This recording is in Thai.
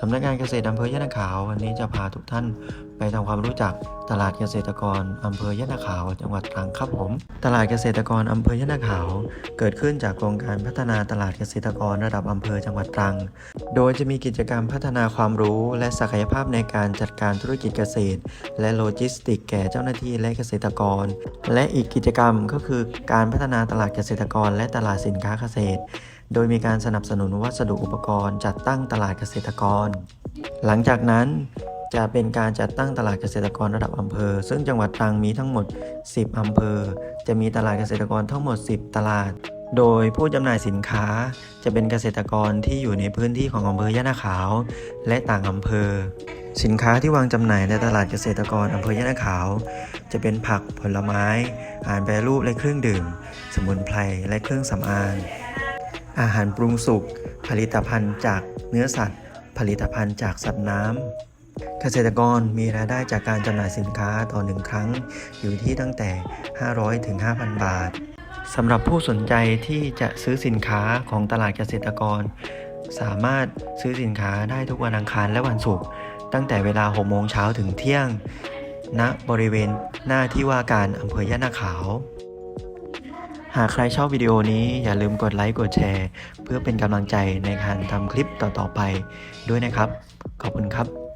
สำนักงานเกษตรอำเภอยะนาขาววันนี้จะพาทุกท่าน ไปทำความรู้จักตลาดเกษตรกรอำเภอยะนาขาวจังหวัดตรังครับผม ตลาดเกษตรกรอำเภอยะนาขาว เกิดขึ้นจากโครงการพัฒนาตลาดเกษตรกรระดับอำเภอจังหวัดตรัง โดยจะมีกิจกรรมพัฒนาความรู้ และศักยภาพในการจัดการธุรกิจเกษตร และโลจิสติก แก่เจ้าหน้าที่และเกษตรกร และอีกกิจกรรมก็คือการพัฒนาตลาดเกษตรกร และตลาดสินค้าเกษตร โดยมีการสนับสนุนวัสดุอุปกรณ์ จัดตั้งตลาดเกษตรกร หลังจากนั้น จะเป็นการจัดตั้งตลาดเกษตรกรระดับอำเภอ ซึ่งจังหวัดตรังมีทั้งหมด 10 อำเภอ จะมีตลาดเกษตรกรทั้งหมด 10 ตลาด โดยผู้จำหน่ายสินค้าจะเป็นเกษตรกรที่อยู่ในพื้นที่ของอำเภอยะนาขาว และต่างอำเภอ สินค้าที่วางจำหน่ายในตลาดเกษตรกรอำเภอยะนาขาว จะเป็นผักผลไม้อาหารแปรรูปและเครื่องดื่ม สมุนไพรและเครื่องสำอางอาหารปรุงสุกผลิตภัณฑ์จากเนื้อสัตว์ ผลิตภัณฑ์จากสัตว์น้ำ เกษตรกรมีรายได้จากการจำหน่ายสินค้าต่อหนึ่งครั้ง อยู่ที่ตั้งแต่ 500 ถึง 5,000 บาทสำหรับผู้สนใจที่จะซื้อสินค้าของตลาดเกษตรกร สามารถซื้อสินค้าได้ทุกวันอังคารและวันศุกร์ตั้งแต่เวลา 6 โมงเช้าถึงเที่ยงณบริเวณหน้าที่ว่าการอำเภอย่านนาขาว หากใครชอบวิดีโอนี้อย่าลืมกดไลค์กดแชร์ เพื่อเป็นกำลังใจในการทำคลิปต่อๆไปด้วยนะครับ ขอบคุณครับ